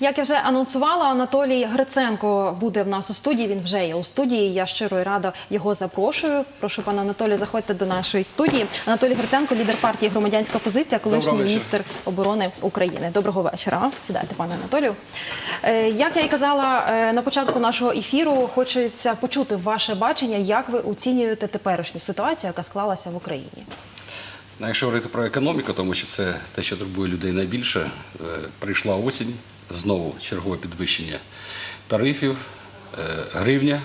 Як я вже анонсувала, Анатолій Гриценко буде в нас у студії. Він вже є у студії. Я щиро і рада його запрошую. Прошу пана Анатолію, заходьте до нашої студії. Анатолій Гриценко, лідер партії Громадянська позиція, колишній міністр оборони України. Доброго вечора. Сідайте, пане Анатолію. Е, Як я і казала е, на початку нашого ефіру, хочеться почути ваше бачення, як ви оцінюєте теперішню ситуацію, яка склалася в Україні. Ну, Якщо говорити про економіку, тому що це те, що турбує людей найбільше, е, прийшла осінь, знову чергове підвищення тарифів, е, гривня.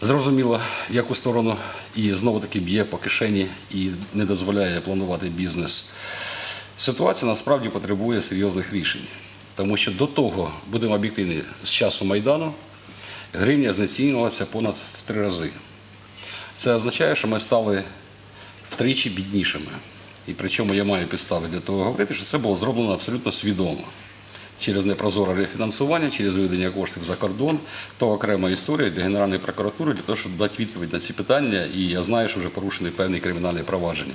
Зрозуміло, в яку сторону і знову таки б'є по кишені і не дозволяє планувати бізнес. Ситуація насправді потребує серйозних рішень, тому що до того, будемо об'єктивні, з часу Майдану гривня знецінювалася понад в три рази. Це означає, що ми стали втричі біднішими. І причому я маю підстави для того говорити, що це було зроблено абсолютно свідомо. Через непрозоре рефінансування, через виведення коштів за кордон, то окрема історія для Генеральної прокуратури для того, щоб дати відповідь на ці питання. І я знаю, що вже порушені певні кримінальні провадження.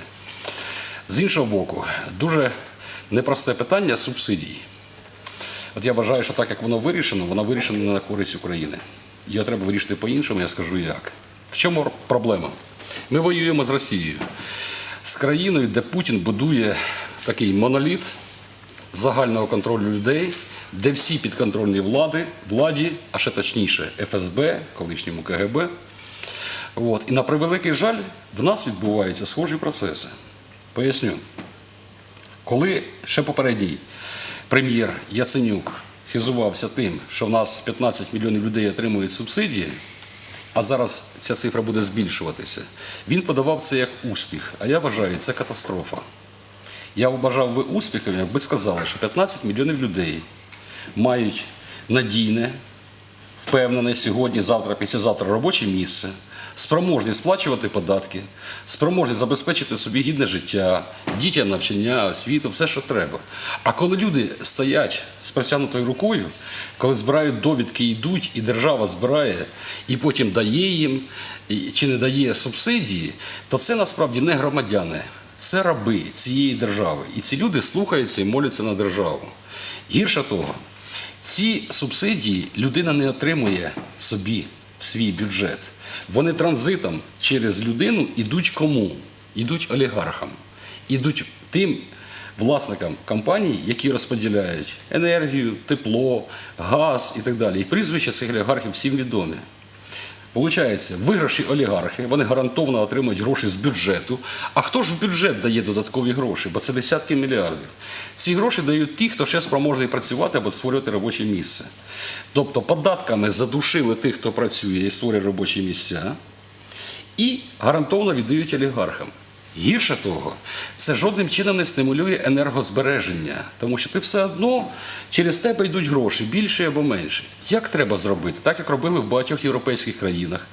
З іншого боку, дуже непросте питання субсидій. От я вважаю, що так як воно вирішено, воно вирішено не на користь України. Його треба вирішити по-іншому, я скажу як. В чому проблема? Ми воюємо з Росією, з країною, де Путін будує такий моноліт загального контролю людей, де всі підконтрольні влади, владі, а ще точніше ФСБ, колишньому КГБ. От. І на превеликий жаль, в нас відбуваються схожі процеси. Поясню. Коли ще попередній прем'єр Яценюк хизувався тим, що в нас 15 мільйонів людей отримують субсидії, а зараз ця цифра буде збільшуватися, він подавав це як успіх. А я вважаю, це катастрофа. Я вважав би успіхом, якби сказали, що 15 мільйонів людей мають надійне, впевнене сьогодні, завтра, післязавтра робоче місце, спроможні сплачувати податки, спроможні забезпечити собі гідне життя, дітям навчання, освіту, все, що треба. А коли люди стоять з протягнутою рукою, коли збирають довідки, йдуть, і держава збирає, і потім дає їм чи не дає субсидії, то це насправді не громадяни. Це раби цієї держави. І ці люди слухаються і моляться на державу. Гірше того, ці субсидії людина не отримує собі в свій бюджет. Вони транзитом через людину йдуть кому? Йдуть олігархам, ідуть тим власникам компаній, які розподіляють енергію, тепло, газ і так далі. І прізвища цих олігархів всім відомі. Получається, виграші олігархи, вони гарантовано отримують гроші з бюджету. А хто ж в бюджет дає додаткові гроші? Бо це десятки мільярдів. Ці гроші дають ті, хто ще спроможний працювати або створювати робоче місце. Тобто податками задушили тих, хто працює і створює робочі місця, і гарантовано віддають олігархам. Гірше того, це жодним чином не стимулює енергозбереження, тому що ти все одно через тебе йдуть гроші більше або менше. Як треба зробити? Так як робили в багатьох європейських країнах,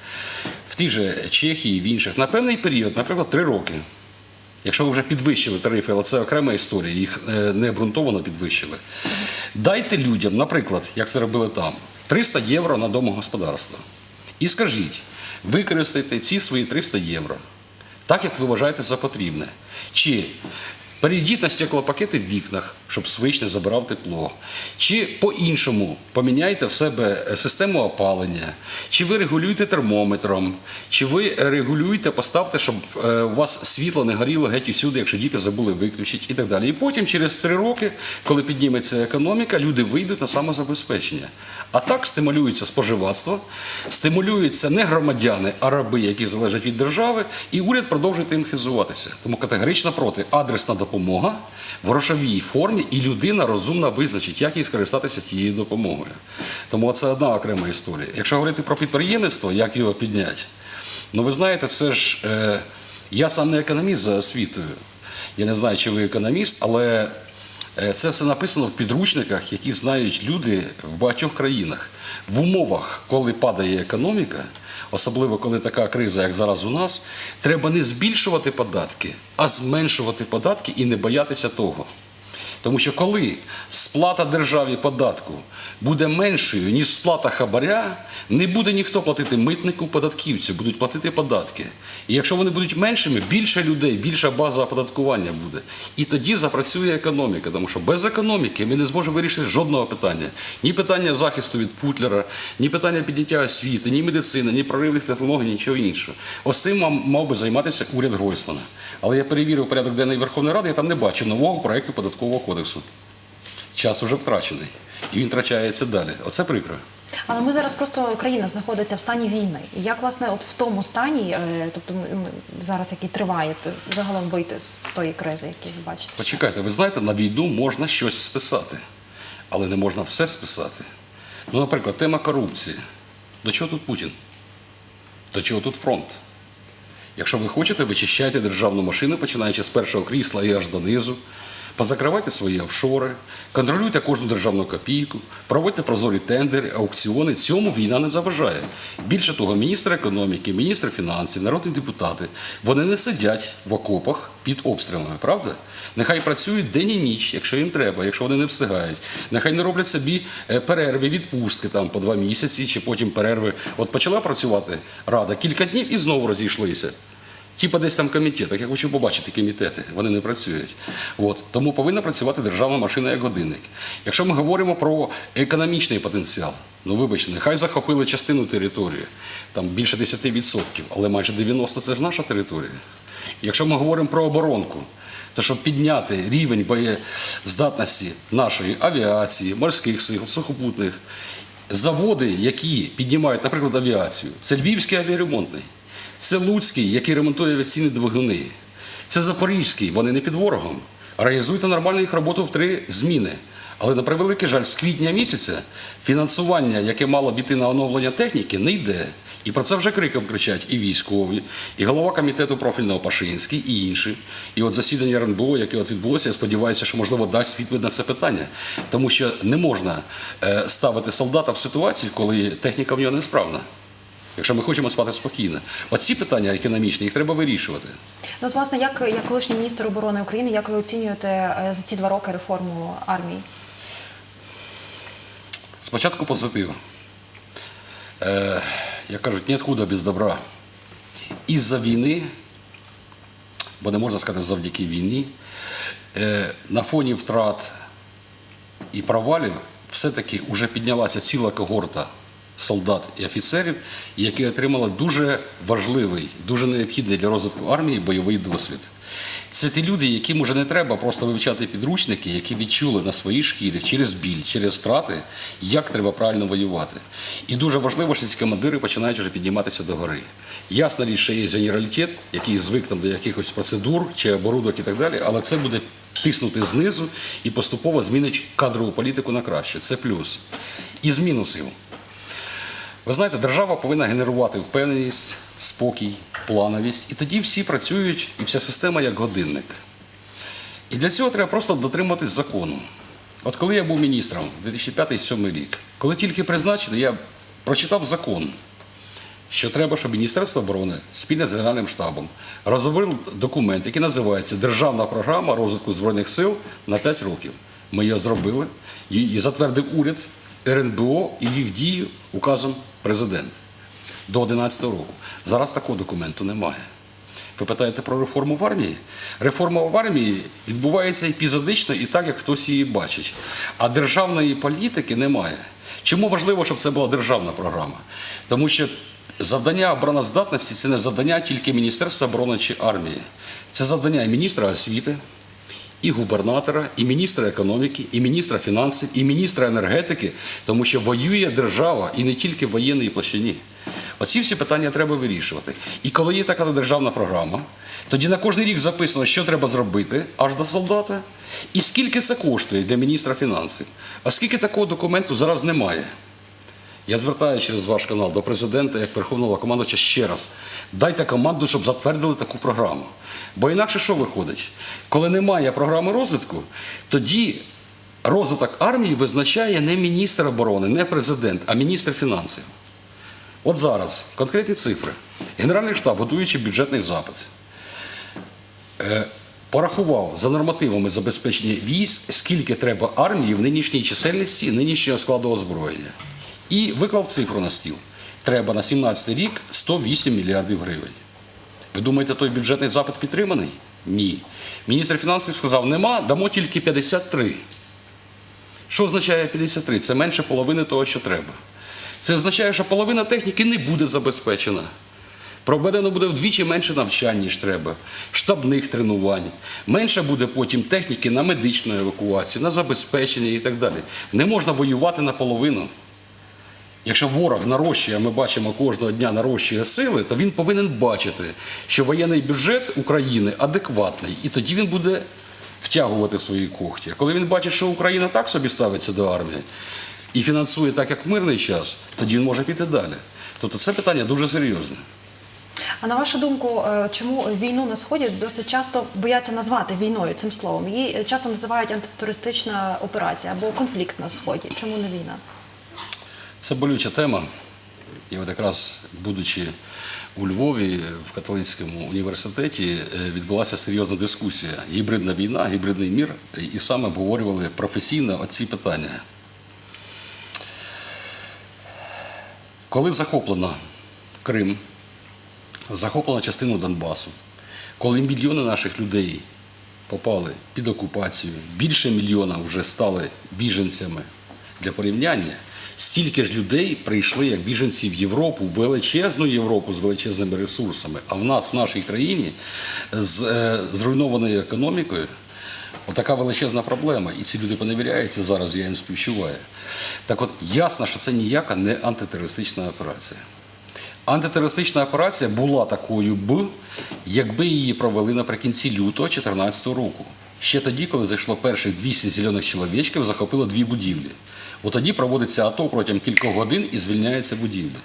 в тій же Чехії, в інших, на певний період, наприклад, три роки. Якщо ви вже підвищили тарифи, але це окрема історія, їх е, не обґрунтовано підвищили. Дайте людям, наприклад, як це робили там, 300 євро на домогосподарство. І скажіть, використайте ці свої 300 євро так, як ви вважаєте за потрібне. Чи перейдіть на стеклопакети в вікнах, щоб свич не забирав тепло. Чи по-іншому поміняйте в себе систему опалення, чи ви регулюєте термометром, чи ви регулюєте, поставте, щоб е, у вас світло не горіло геть усюди, якщо діти забули виключити і так далі. І потім, через три роки, коли підніметься економіка, люди вийдуть на самозабезпечення. А так стимулюється споживацтво, стимулюються не громадяни, а раби, які залежать від держави, і уряд продовжує тим хизуватися. Тому категорично проти адресна допомога в грошовій формі, і людина розумно визначить, як їй скористатися цією допомогою. Тому це одна окрема історія. Якщо говорити про підприємництво, як його підняти, ну ви знаєте, це ж е, я сам не економіст за освітою. Я не знаю, чи ви економіст, але е, це все написано в підручниках, які знають люди в багатьох країнах. В умовах, коли падає економіка, особливо коли така криза, як зараз у нас, треба не збільшувати податки, а зменшувати податки і не боятися того. Тому що коли сплата державі податку буде меншою, ніж сплата хабаря, не буде ніхто платити митнику, податківцю, будуть платити податки. І якщо вони будуть меншими, більше людей, більша база оподаткування буде. І тоді запрацює економіка, тому що без економіки ми не зможемо вирішити жодного питання. Ні питання захисту від Путлера, ні питання підняття освіти, ні медицини, ні проривних технологій, нічого іншого. Мав, мав би займатися уряд Гройсмана. Але я перевірив порядок денний Верховної Ради, я там не бачив нового проєкту податкового кодексу. Час уже втрачений. І він втрачається далі. Оце прикро. Але ми зараз просто країна знаходиться в стані війни. І як власне, от в тому стані, е, тобто зараз який триває, загалом вийти з тої кризи, яку ви бачите? Почекайте, ви знаєте, на війну можна щось списати, але не можна все списати. Ну, наприклад, тема корупції. До чого тут Путін? До чого тут фронт? Якщо ви хочете, вичищайте державну машину, починаючи з першого крісла і аж донизу. Позакривайте свої офшори, контролюйте кожну державну копійку, проводьте прозорі тендери, аукціони. Цьому війна не заважає. Більше того, міністр економіки, міністр фінансів, народні депутати вони не сидять в окопах під обстрілами, правда? Нехай працюють день і ніч, якщо їм треба, якщо вони не встигають. Нехай не роблять собі е, перерви, відпустки там по два місяці, чи потім перерви. От почала працювати рада кілька днів і знову розійшлися. Типа десь там комітетах. Я хочу побачити комітети, вони не працюють. От. Тому повинна працювати державна машина як годинник. Якщо ми говоримо про економічний потенціал, ну вибачте, нехай захопили частину території, там більше 10%, але майже 90% це ж наша територія. Якщо ми говоримо про оборонку, то щоб підняти рівень боєздатності нашої авіації, морських сил, сухопутних, заводи, які піднімають, наприклад, авіацію, це Львівський авіаремонтний. Це Луцький, який ремонтує авіаційні двигуни. Це Запорізький, вони не під ворогом. Реалізуйте нормальну їх роботу в три зміни. Але на превеликий жаль, з квітня місяця фінансування, яке мало б на оновлення техніки, не йде. І про це вже криком кричать і військові, і голова комітету профільного Пашинський, і інші. І от засідання РНБО, яке от відбулося, я сподіваюся, що можливо дасть відповідь на це питання. Тому що не можна е, ставити солдата в ситуацію, коли техніка в нього несправна. Якщо ми хочемо спати спокійно, оці питання економічні їх треба вирішувати. Ну, от, власне, як, як колишній міністр оборони України, як ви оцінюєте е, за ці два роки реформу армії? Спочатку позитив. Е, як кажуть, нет худа без добра. Із-за війни, бо не можна сказати завдяки війні, е, на фоні втрат і провалів все-таки вже піднялася ціла когорта солдат і офіцерів, які отримали дуже важливий, дуже необхідний для розвитку армії бойовий досвід. Це ті люди, яким уже не треба просто вивчати підручники, які відчули на своїй шкірі через біль, через втрати, як треба правильно воювати. І дуже важливо, що ці командири починають вже підніматися до гори. Ясна річ, що є генералітет, який звик там до якихось процедур чи оборудок і так далі, але це буде тиснути знизу і поступово змінить кадрову політику на краще. Це плюс. І з мінусів. Ви знаєте, держава повинна генерувати впевненість, спокій, плановість, і тоді всі працюють, і вся система як годинник. І для цього треба просто дотримуватись закону. От коли я був міністром 2005-2007 рік, коли тільки призначений, я прочитав закон, що треба, щоб Міністерство оборони спільно з Генеральним штабом розробило документ, який називається Державна програма розвитку Збройних сил на 5 років. Ми її зробили, її затвердив уряд, РНБО і ввів дію указом президент до 2011 року. Зараз такого документу немає. Ви питаєте про реформу в армії? Реформа в армії відбувається епізодично і так, як хтось її бачить. А державної політики немає. Чому важливо, щоб це була державна програма? Тому що завдання обороноздатності це не завдання тільки Міністерства оборони чи армії. Це завдання міністра освіти, і губернатора, і міністра економіки, і міністра фінансів, і міністра енергетики, тому що воює держава і не тільки в воєнній площині. Оці всі питання треба вирішувати. І коли є така державна програма, тоді на кожний рік записано, що треба зробити аж до солдата, і скільки це коштує для міністра фінансів. Оскільки такого документу зараз немає. Я звертаюся через ваш канал до президента як Верховного командувача ще раз. Дайте команду, щоб затвердили таку програму. Бо інакше що виходить? Коли немає програми розвитку, тоді розвиток армії визначає не міністр оборони, не президент, а міністр фінансів. От зараз конкретні цифри. Генеральний штаб, готуючи бюджетний запит, е, порахував за нормативами забезпечення військ, скільки треба армії в нинішній чисельності, нинішнього складу озброєння. І виклав цифру на стіл. Треба на 17 рік 108 мільярдів гривень. Ви думаєте, той бюджетний запит підтриманий? Ні. Міністр фінансів сказав, нема, дамо тільки 53. Що означає 53? Це менше половини того, що треба. Це означає, що половина техніки не буде забезпечена. Проведено буде вдвічі менше навчань, ніж треба, штабних тренувань. Менше буде потім техніки на медичну евакуацію, на забезпечення і так далі. Не можна воювати наполовину. Якщо ворог нарощує, ми бачимо кожного дня нарощує сили, то він повинен бачити, що воєнний бюджет України адекватний, і тоді він буде втягувати свої когті. А коли він бачить, що Україна так собі ставиться до армії і фінансує так, як в мирний час, тоді він може піти далі. Тобто це питання дуже серйозне. А на вашу думку, е, чому війну на сході досить часто бояться назвати війною цим словом? Її часто називають антитерористична операція або конфлікт на сході. Чому не війна? Це болюча тема. І от якраз будучи у Львові в католицькому університеті е, відбулася серйозна дискусія. Гібридна війна, гібридний мір, і саме обговорювали професійно оці питання. Коли захоплено Крим, захоплено частину Донбасу, коли мільйони наших людей попали під окупацію, більше мільйона вже стали біженцями для порівняння, стільки ж людей прийшли як біженці в Європу, величезну Європу з величезними ресурсами. А в нас, в нашій країні, з е, зруйнованою економікою, Отака величезна проблема, і ці люди поневіряються зараз, я їм співчуваю. Так от ясно, що це ніяка не антитерористична операція. Антитерористична операція була такою б, якби її провели наприкінці лютого 2014 року. Ще тоді, коли зайшло перших 200 зелених чоловічків, захопило дві будівлі. От тоді проводиться АТО протягом кількох годин і звільняється будівля.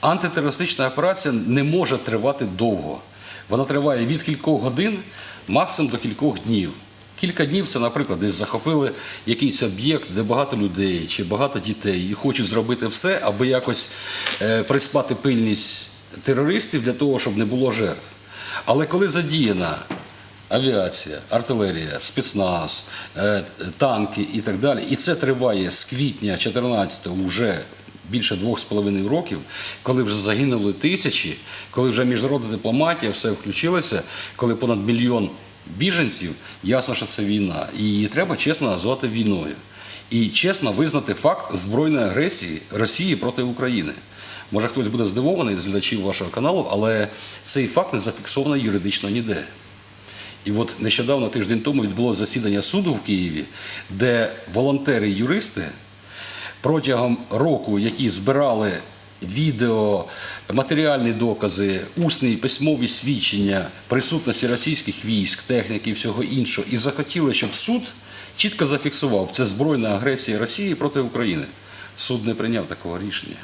Антитерористична операція не може тривати довго. Вона триває від кількох годин максимум до кількох днів. Кілька днів це, наприклад, десь захопили якийсь об'єкт, де багато людей чи багато дітей, і хочуть зробити все, аби якось е, приспати пильність терористів для того, щоб не було жертв. Але коли задіяна авіація, артилерія, спецназ, е, танки і так далі, і це триває з квітня 14 вже більше двох з половиною років, коли вже загинули тисячі, коли вже міжнародна дипломатія все включилося, коли понад мільйон біженців, ясно, що це війна. І її треба чесно назвати війною. І чесно визнати факт збройної агресії Росії проти України. Може, хтось буде здивований з глядачів вашого каналу, але цей факт не зафіксований юридично ніде. І от нещодавно, тиждень тому, відбулося засідання суду в Києві, де волонтери-юристи протягом року, які збирали відео, матеріальні докази, усні і письмові свідчення присутності російських військ, техніки і всього іншого, і захотіли, щоб суд чітко зафіксував це збройна агресія Росії проти України. Суд не прийняв такого рішення.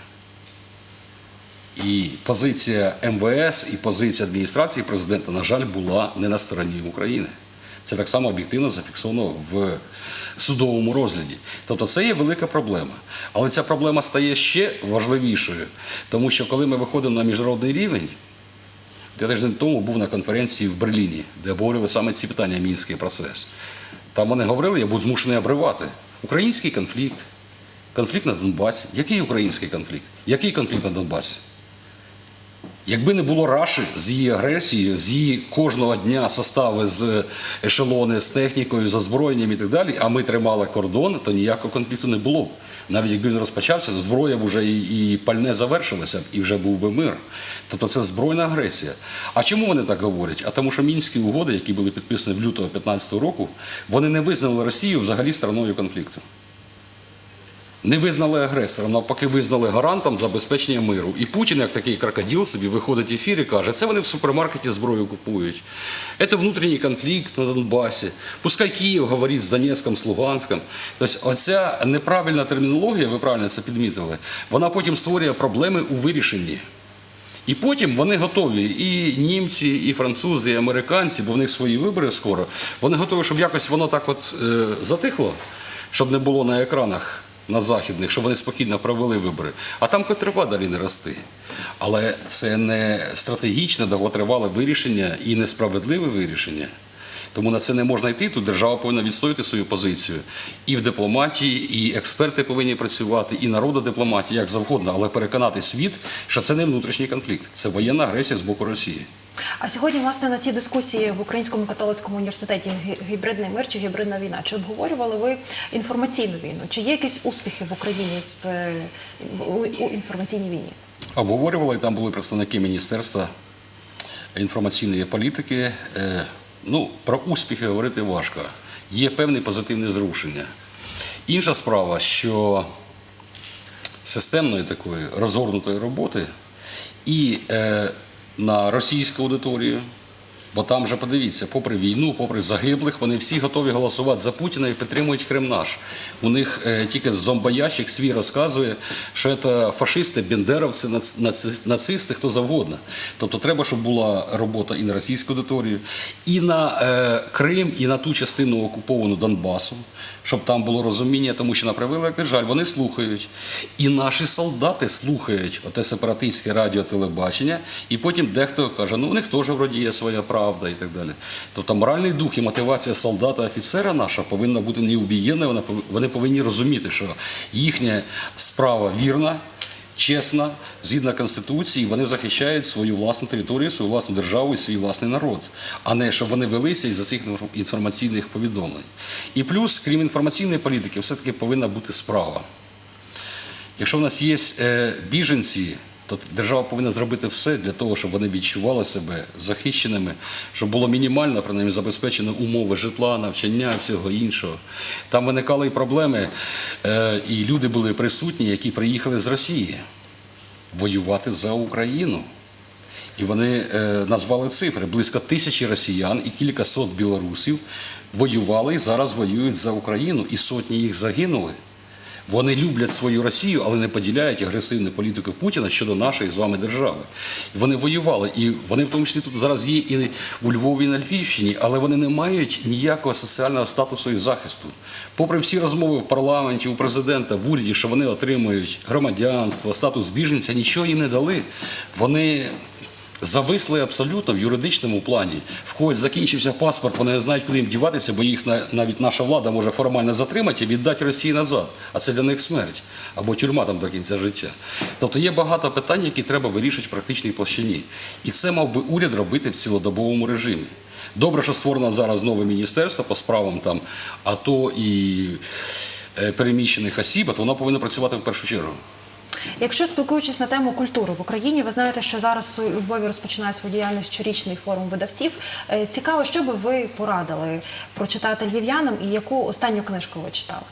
І позиція МВС і позиція адміністрації президента, на жаль, була не на стороні України. Це так само об'єктивно зафіксовано в судовому розгляді. Тобто це є велика проблема. Але ця проблема стає ще важливішою, тому що коли ми виходимо на міжнародний рівень, я тиждень тому був на конференції в Берліні, де обговорювали саме ці питання мінський процес. Там вони говорили, я був змушений обривати. Український конфлікт, конфлікт на Донбасі. Який український конфлікт? Який конфлікт на Донбасі? Якби не було Раші з її агресією, з її кожного дня состави з ешелони з технікою, з озброєнням і так далі, а ми тримали кордон, то ніякого конфлікту не було б. Навіть якби він розпочався, зброя б вже і, і пальне завершилося б, і вже був би мир. Тобто це збройна агресія. А чому вони так говорять? А тому, що мінські угоди, які були підписані в лютого 2015 року, вони не визнали Росію взагалі стороною конфлікту не визнали агресором, навпаки, визнали гарантом забезпечення миру. І Путін, як такий крокодил, собі виходить в ефір і каже, це вони в супермаркеті зброю купують. Це внутрішній конфлікт на Донбасі. Пускай Київ говорить з Донецьком, з Луганськом. Тобто оця неправильна термінологія, ви правильно це підмітили, вона потім створює проблеми у вирішенні. І потім вони готові, і німці, і французи, і американці, бо в них свої вибори скоро. Вони готові, щоб якось воно так от е, затихло, щоб не було на екранах на західних, щоб вони спокійно провели вибори. А там хоч далі не рости. Але це не стратегічне, довготривале вирішення і несправедливе вирішення. Тому на це не можна йти. Тут держава повинна відстояти свою позицію. І в дипломатії, і експерти повинні працювати, і народодипломатія, як завгодно, але переконати світ, що це не внутрішній конфлікт, це воєнна агресія з боку Росії. А сьогодні, власне, на цій дискусії в Українському католицькому університеті гібридний мир чи гібридна війна. Чи обговорювали ви інформаційну війну? Чи є якісь успіхи в Україні з е, у, у інформаційній війні? Обговорювали, і там були представники Міністерства інформаційної політики. Ну, про успіхи говорити важко. Є певне позитивне зрушення. Інша справа, що системної такої розгорнутої роботи і е, на російську аудиторію, бо там же подивіться, попри війну, попри загиблих, вони всі готові голосувати за Путіна і підтримують Крим наш. У них е, тільки зомбоящик свій розказує, що це фашисти, бендеровці, нац- наци- нацисти, хто завгодно. Тобто треба, щоб була робота і на російську аудиторію, і на е, Крим, і на ту частину окуповану Донбасу, щоб там було розуміння, тому що на превеликий жаль, вони слухають. І наші солдати слухають оте сепаратистське радіотелебачення, і потім дехто каже, ну у них теж вроді є своя правда і так далі. Тобто моральний дух і мотивація солдата, офіцера наша повинна бути неубієнна, вона вони повинні розуміти, що їхня справа вірна. Чесна, згідно Конституції, вони захищають свою власну територію, свою власну державу і свій власний народ, а не щоб вони велися із цих інформаційних повідомлень. І плюс, крім інформаційної політики, все-таки повинна бути справа. Якщо в нас є е, біженці, то держава повинна зробити все для того, щоб вони відчували себе захищеними, щоб було мінімально принаймні забезпечено умови житла, навчання, всього іншого. Там виникали і проблеми, е, і люди були присутні, які приїхали з Росії воювати за Україну. І вони е, назвали цифри: близько тисячі росіян і кілька сот білорусів воювали і зараз воюють за Україну, і сотні їх загинули. Вони люблять свою Росію, але не поділяють агресивну політику Путіна щодо нашої з вами держави. Вони воювали, і вони в тому числі тут зараз є і у Львові, і на Львівщині, але вони не мають ніякого соціального статусу і захисту. Попри всі розмови в парламенті, у президента, в уряді, що вони отримують громадянство, статус біженця, нічого їм не дали. Вони зависли абсолютно в юридичному плані. В когось закінчився паспорт, вони не знають, куди їм діватися, бо їх навіть наша влада може формально затримати і віддати Росії назад. А це для них смерть або тюрма там до кінця життя. Тобто є багато питань, які треба вирішити в практичній площині. І це мав би уряд робити в цілодобовому режимі. Добре, що створено зараз нове міністерство по справам там АТО і е, переміщених осіб, то воно повинно працювати в першу чергу. Якщо спілкуючись на тему культури в Україні, ви знаєте, що зараз у Львові розпочинає свою діяльність щорічний форум видавців. Е, Цікаво, що би ви порадили прочитати львів'янам і яку останню книжку ви читали?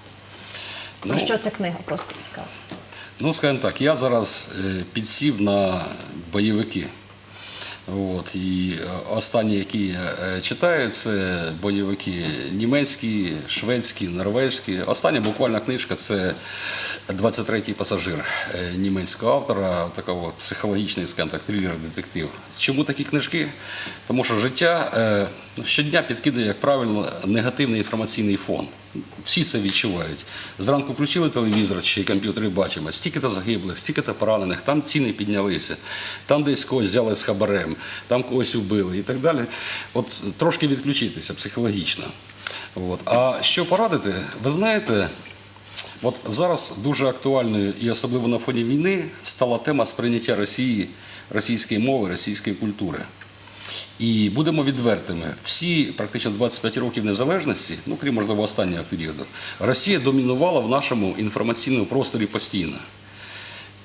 Про Ну, що ця книга просто цікава? Ну, скажімо так, я зараз е, підсів на бойовики. От, і е, останні, які я е, читаю, це бойовики німецькі, шведські, норвезькі. Остання буквально книжка це 23-й пасажир е, німецького автора, такого психологічний, скажімо так, трилер-детектив. Чому такі книжки? Тому що життя щодня підкидає, як правило, негативний інформаційний фон. Всі це відчувають. Зранку включили телевізор чи комп'ютер і бачимо, стільки-то загиблих, стільки-то поранених, там ціни піднялися, там десь когось взяли з хабарем, там когось вбили і так далі. От трошки відключитися психологічно. От. А що порадити? Ви знаєте, от зараз дуже актуальною і особливо на фоні війни стала тема сприйняття Росії, російської мови, російської культури. І будемо відвертими, всі практично 25 років незалежності, ну крім можливо останнього періоду, Росія домінувала в нашому інформаційному просторі постійно,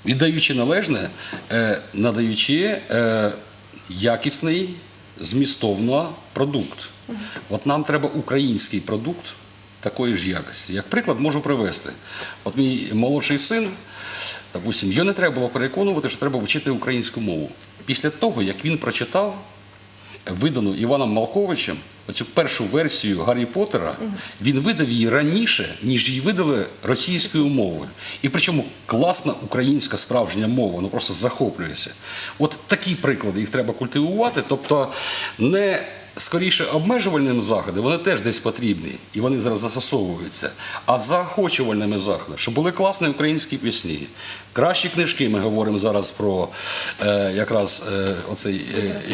віддаючи належне, е, надаючи е, якісний змістовно продукт. От нам треба український продукт такої ж якості. Як приклад можу привести. От мій молодший син, допустим, його не треба було переконувати, що треба вчити українську мову. Після того, як він прочитав видану Іваном Малковичем оцю першу версію Гаррі Поттера, він видав її раніше, ніж її видали російською мовою. І причому класна українська справжня мова, ну просто захоплюється. От такі приклади їх треба культивувати, тобто не скоріше обмежувальними заходами, вони теж десь потрібні, і вони зараз застосовуються. А заохочувальними заходами, щоб були класні українські пісні, кращі книжки. Ми говоримо зараз про е, якраз е, оцей е,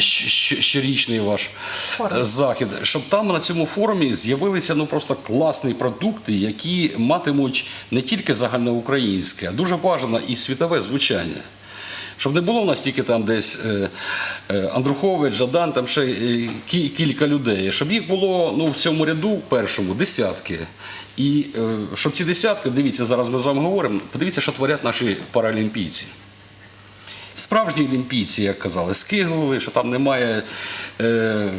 щорічний ваш Форум. е, захід, щоб там на цьому форумі з'явилися ну просто класні продукти, які матимуть не тільки загальноукраїнське, а дуже бажано і світове звучання. Щоб не було в нас тільки там десь е, е, Андрухович, Жадан, там ще кілька людей, щоб їх було ну, в цьому ряду першому десятки. І е, щоб ці десятки, дивіться, зараз ми з вами говоримо, подивіться, що творять наші паралімпійці. Справжні олімпійці, як казали, скиглили, що там немає е,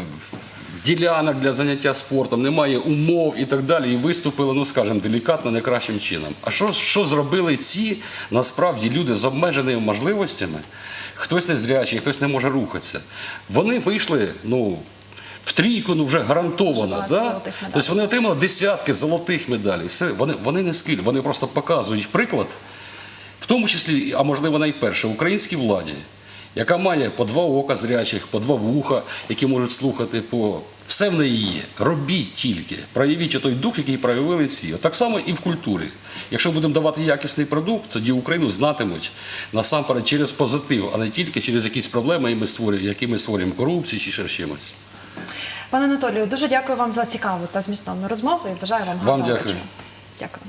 ділянок для заняття спортом, немає умов і так далі. І виступили, ну скажімо, делікатно, не кращим чином. А що, що зробили ці насправді люди з обмеженими можливостями? Хтось не зрячий, хтось не може рухатися. Вони вийшли, ну. В трійку ну вже гарантовано, да? тобто вони отримали десятки золотих медалей. Все, вони, вони не скиль, вони просто показують приклад, в тому числі, а можливо найперше, українській владі, яка має по два ока зрячих, по два вуха, які можуть слухати, по все в неї є. Робіть тільки, проявіть той дух, який проявили всі. От Так само і в культурі. Якщо будемо давати якісний продукт, тоді Україну знатимуть насамперед через позитив, а не тільки через якісь проблеми, які ми створюємо, корупцію чи ще чимось. Пане Анатолію, дуже дякую вам за цікаву та змістовну розмову і бажаю вам Вам гарного дякую. вечора. Дякую.